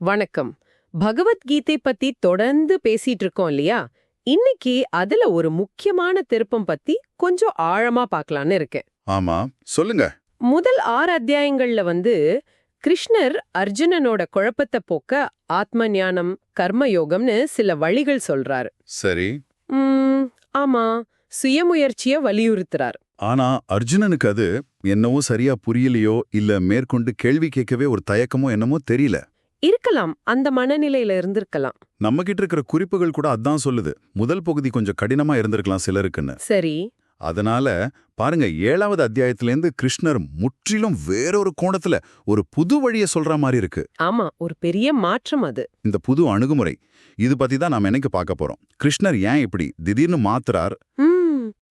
வணக்கம். பகவத்கீதை பத்தி தொடர்ந்து பேசிட்டு இருக்கோம் இல்லையா? இன்னைக்கு அதுல ஒரு முக்கியமான திருப்பம் பத்தி கொஞ்சம் ஆழமா பார்க்கலான்னு இருக்கேன். ஆமா சொல்லுங்க. முதல் ஆறு அத்தியாயங்கள்ல வந்து கிருஷ்ணர் அர்ஜுனனோட குழப்பத்தை போக்க ஆத்ம ஞானம் கர்மயோகம்னு சில வழிகள் சொல்றாரு. சரி. உம் ஆமா சுயமுயற்சிய வலியுறுத்துறார். ஆனா அர்ஜுனனுக்கு அது என்னவோ சரியா புரியலையோ இல்ல மேற்கொண்டு கேள்வி கேட்கவே ஒரு தயக்கமோ என்னமோ தெரியல. இருக்கலாம் அந்த மனநிலையில இருந்திருக்கலாம். நம்ம கிட்ட இருக்கிற குறிப்புகள் கூட அதான் சொல்லுது. முதல் பகுதி கொஞ்சம் கடினமா இருந்திருக்கலாம் சிலருக்குன்னு. சரி. அதனால பாருங்க ஏழாவது அத்தியாயத்திலேருந்து கிருஷ்ணர் முற்றிலும் வேறொரு கோணத்துல ஒரு புது வழிய சொல்ற மாதிரி இருக்கு. ஆமா ஒரு பெரிய மாற்றம் அது. இந்த புது அணுகுமுறை. இது பத்தி தான் நாம என்னைக்கு பார்க்க போறோம்? கிருஷ்ணர் ஏன் இப்படி திடீர்னு மாத்துறார்?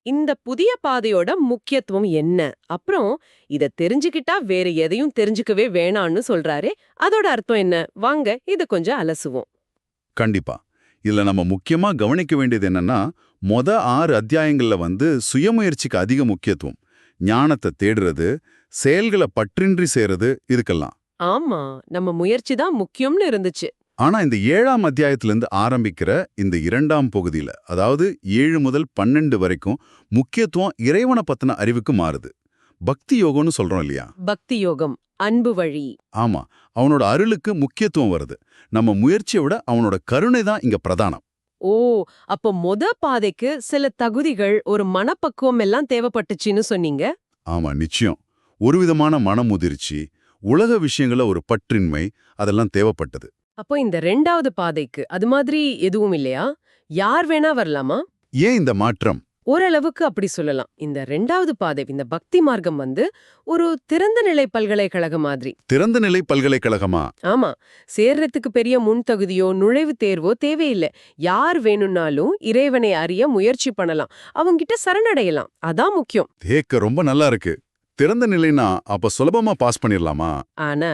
இந்த புதிய பாதையோட முக்கியத்துவம் என்ன? அப்புறம் இத தெரிஞ்சுக்கிட்டா வேற எதையும் தெரிஞ்சுக்கவே வேணான்னு சொல்றாரே. அதோட அர்த்தம் என்ன? வாங்க இத கொஞ்சம் அலசுவோம். கண்டிப்பா. இதுல நம்ம முக்கியமா கவனிக்க வேண்டியது என்னன்னா மொத ஆறு அத்தியாயங்கள்ல வந்து சுயமுயற்சிக்கு அதிக முக்கியத்துவம். ஞானத்தை தேடுறது செயல்களை பற்றின்றி செய்றது இதுக்கெல்லாம். ஆமா. நம்ம முயற்சி தான் முக்கியம்னு இருந்துச்சு. ஆனா இந்த ஏழாம் அத்தியாயத்திலிருந்து ஆரம்பிக்கிற இந்த இரண்டாம் பகுதியில அதாவது ஏழு முதல் பன்னெண்டு வரைக்கும் முக்கியத்துவம் இறைவனை பத்தின அறிவுக்கு மாறுது. பக்தி யோகம்னு சொல்றோம் இல்லையா? பக்தி யோகம் அன்பு வழி. ஆமா அவனோட அருளுக்கு முக்கியத்துவம் வருது. நம்ம முயற்சியை விட அவனோட கருணை தான் இங்க பிரதானம். ஓ அப்ப மொத பாதைக்கு சில தகுதிகள் ஒரு மனப்பக்குவம் எல்லாம் தேவைப்பட்டுச்சுன்னு சொன்னீங்க? ஆமா நிச்சயம். ஒரு விதமான மனமுதிர்ச்சி உலக விஷயங்கள ஒரு பற்றின்மை அதெல்லாம் தேவைப்பட்டது. அப்போ இந்த ரெண்டாவது பாதைக்கு அது மாதிரி எதுவும் இல்லையா? யார் வேணா வரலாமா? ஏன் இந்த மாற்றம்? ஓரளவுக்கு அப்படி சொல்லலாம். இந்த ரெண்டாவது பாதை இந்த பக்தி மார்க்கம் வந்து ஒரு திறந்த நிலை பல்கலைக்கழகம் மாதிரி. திறந்த நிலை பல்கலைக்கழகமா? ஆமா. சேர்றதுக்கு பெரிய முன்தகுதியோ நுழைவுத் தேர்வோ தேவையில்லை. யார் வேணும்னாலும் இறைவனை அறிய முயற்சி பண்ணலாம். அவங்கிட்ட சரணடையலாம். அதான் முக்கியம். கேக்க ரொம்ப நல்லா இருக்கு. திறந்த நிலைனா அப்ப சுலபமா பாஸ் பண்ணிரலாமா? ஆனா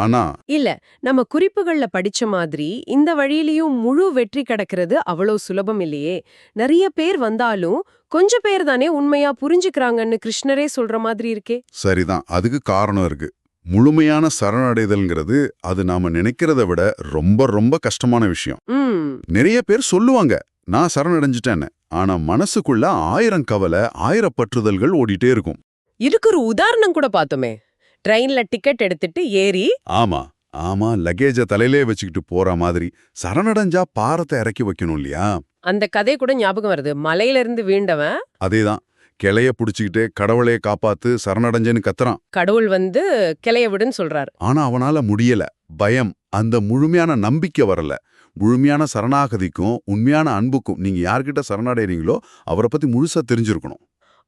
ஆனா இல்ல நம்ம குறிப்புகள்ல படிச்ச மாதிரி இந்த வழியிலயும் முழு வெற்றி கிடைக்கிறது அவ்வளவு சுலபம் இல்லையே. நிறைய பேர் வந்தாலும் கொஞ்ச பேர் தானே உண்மையா புரிஞ்சுக்கிறாங்கன்னு கிருஷ்ணரே சொல்ற மாதிரி இருக்கே. சரிதான் அதுக்கு காரணம் இருக்கு. முழுமையான சரணடைதல்ங்கிறது அது நாம நினைக்கிறத விட ரொம்ப ரொம்ப கஷ்டமான விஷயம். நிறைய பேர் சொல்லுவாங்க நான் சரணடைஞ்சிட்டேன்னு. ஆனா மனசுக்குள்ள ஆயிரம் கவலை ஆயிரம் பற்றுதல்கள் ஓடிட்டே இருக்கும். இதுக்கு ஒரு உதாரணம் கூட பார்த்தோமே. ட்ரெயின்ல டிக்கெட் எடுத்துட்டு ஏறி ஆமா ஆமா லக்கேஜ தலையிலே வச்சுக்கிட்டு போற மாதிரி சரணடைஞ்சா பாரத்தை இறக்கி வைக்கணும் இல்லையா? அந்த கதை கூட ஞாபகம் வருது. மலையில இருந்து வீண்டவன் அதேதான். கிளைய புடிச்சுக்கிட்டு கடவுளே காப்பாத்து சரணடைஞ்சேன்னு கத்துறான். கடவுள் வந்து கிளைய விடுன்னு சொல்றாரு. ஆனா அவனால முடியல. பயம் அந்த முழுமையான நம்பிக்கை வரல. முழுமையான சரணாகதிக்கும் உண்மையான அன்புக்கும் நீங்க யார்கிட்ட சரணடைறீங்களோ அவரை பத்தி முழுசா தெரிஞ்சிருக்கணும்.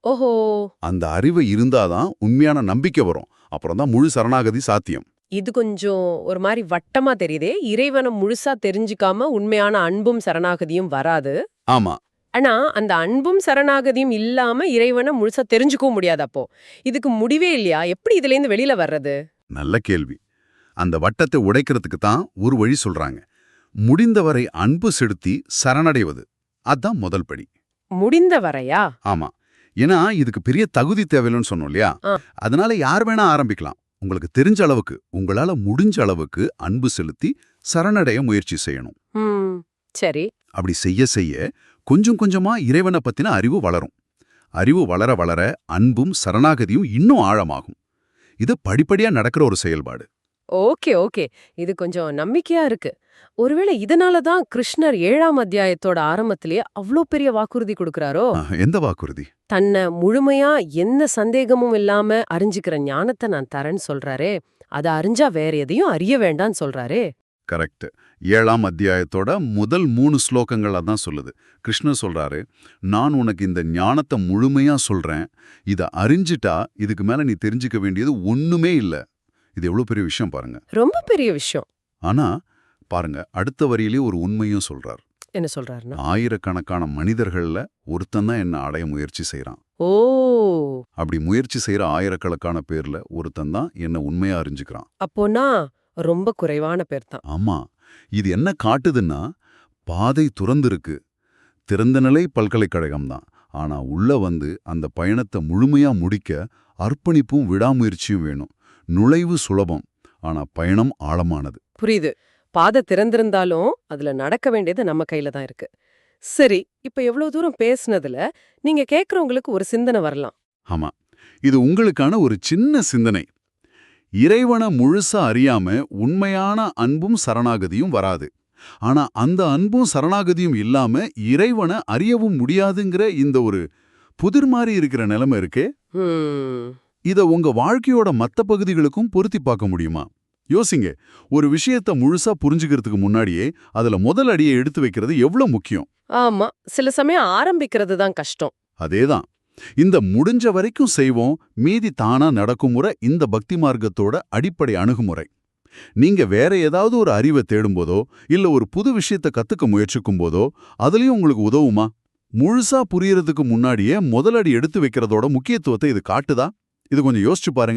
ஓஹோ. அந்த அறிவு இருந்தாதான் உண்மையான நம்பிக்கை வரும். அப்புறம் தான் முழு சரணாகதி சாத்தியம். இது கொஞ்சம் ஒரு மாதிரி வட்டமா தெரியுதே. இறைவனை முழுசா தெரிஞ்சுக்காம உண்மையான அன்பும் சரணாகதியும் வராது. ஆமா. ஆனா அந்த அன்பும் சரணாகதியும் இல்லாம இறைவனை முழுசா தெரிஞ்சுக்கவும் முடியாது அப்போ. இதுக்கு முடிவே இல்லையா? எப்படி இதுல இருந்து வெளியில வர்றது? நல்ல கேள்வி. அந்த வட்டத்தை உடைக்கிறதுக்கு தான் ஒரு வழி சொல்றாங்க. முடிந்தவரை அன்பு செலுத்தி சரணடைவது. அதான் முதல் படி. முடிந்த வரையா ஆமா. ஏன்னா இதுக்கு பெரிய தகுதி தேவையில்லைன்னு சொன்னோம் இல்லையா. அதனால யார் வேணா ஆரம்பிக்கலாம். உங்களுக்கு தெரிஞ்ச அளவுக்கு உங்களால முடிஞ்ச அளவுக்கு அன்பு செலுத்தி சரணடைய முயற்சி செய்யணும். சரி. அப்படி செய்ய செய்ய கொஞ்சம் கொஞ்சமா இறைவனை பத்தின அறிவு வளரும். அறிவு வளர வளர அன்பும் சரணாகதியும் இன்னும் ஆழமாகும். இது படிப்படியா நடக்கிற ஒரு செயல்பாடு. Okay okay. இது கொஞ்சம் நம்பிக்கையா இருக்கு. ஒருவேளை இதனால தான் கிருஷ்ணர் ஏழாம் அத்தியாயத்தோட ஆரம்பத்திலேயே அவ்ளோ பெரிய வாக்குறுதி கொடுக்கறாரோ? எந்த வாக்குறுதி? தன்னை முழுமையா எந்த சந்தேகமும் இல்லாம அறிஞ்சுக்கிற ஞானத்தை நான் தரேன்னு சொல்றாரே. அத அறிஞ்சா வேற எதையும் அறிய வேண்டாம்னு சொல்றாரே. கரெக்ட். ஏழாம் அத்தியாயத்தோட முதல் மூணு ஸ்லோகங்கள் அதான் சொல்லுது. கிருஷ்ணர் சொல்றாரு நான் உனக்கு இந்த ஞானத்தை முழுமையா சொல்றேன். இத அறிஞ்சிட்டா இதுக்கு மேல நீ தெரிஞ்சுக்க வேண்டியது ஒண்ணுமே இல்ல. இது எவ்வளவு பெரிய விஷயம் பாருங்க. ரொம்ப பெரிய விஷயம். ஆனா பாருங்க அடுத்த வரியிலே ஒரு உண்மையும் சொல்றார். என்ன சொல்றாருன்னா? ஆயிரக்கணக்கான மனிதர்கள்ல ஒருத்தன் தான் என்ன அடைய முயற்சி செய்றான். ஓ! அப்படி முயற்சி செய்யற ஆயிரக்கணக்கான பேர்ல ஒருத்தன் தான் என்ன உண்மையா அறிஞ்சுக்கிறான். அப்போனா ரொம்ப குறைவான பேர் தான் ஆமா இது என்ன காட்டுதுன்னா பாதை துறந்திருக்கு. திறந்த நிலை பல்கலைக்கழகம் தான். ஆனா உள்ள வந்து அந்த பயணத்தை முழுமையா முடிக்க அர்ப்பணிப்பும் விடாமுயற்சியும் வேணும். நுழைவு சுலபம் ஆனா பயணம் ஆழமானது. புரியுது. பாதை திறந்திருந்தாலும் அதுல நடக்க வேண்டியது நம்ம கையில தான் இருக்கு. சரி இப்ப எவ்வளவு தூரம் பேசுனதுல நீங்க கேக்குறவங்களுக்கு ஒரு சிந்தனை வரலாம். ஆமா. இது உங்களுக்கான ஒரு சின்ன சிந்தனை. இறைவனை முழுசா அறியாம உண்மையான அன்பும் சரணாகதியும் வராது. ஆனா அந்த அன்பும் சரணாகதியும் இல்லாம இறைவனை அறியவும் முடியாதுங்கிற இந்த ஒரு புதிர் மாதிரி இருக்கிற நிலைமை இருக்கே? இத உங்க வாழ்க்கையோட மத்த பகுதிகளுக்கும் பொருத்தி பார்க்க முடியுமா? யோசிங்க. ஒரு விஷயத்த முழுசா புரிஞ்சுக்கிறதுக்கு முன்னாடியே அதுல முதல் அடியை எடுத்து வைக்கிறது எவ்வளவு முக்கியம்? ஆமா. சில சமயம் ஆரம்பிக்கிறது தான் கஷ்டம். அதேதான். இந்த முடிஞ்ச வரைக்கும் செய்வோம். மீதி தானா நடக்கும் முறை இந்த பக்தி மார்க்கத்தோட அடிப்படை அணுகுமுறை. நீங்க வேற ஏதாவது ஒரு அறிவை தேடும்போதோ இல்ல ஒரு புது விஷயத்த கத்துக்க முயற்சிக்கும் போதோ அதுலயும் உங்களுக்கு உதவுமா? முழுசா புரியறதுக்கு முன்னாடியே முதலடி எடுத்து வைக்கிறதோட முக்கியத்துவத்தை இது காட்டுதா? இது கொஞ்சம் யோசிச்சு பாருங்க.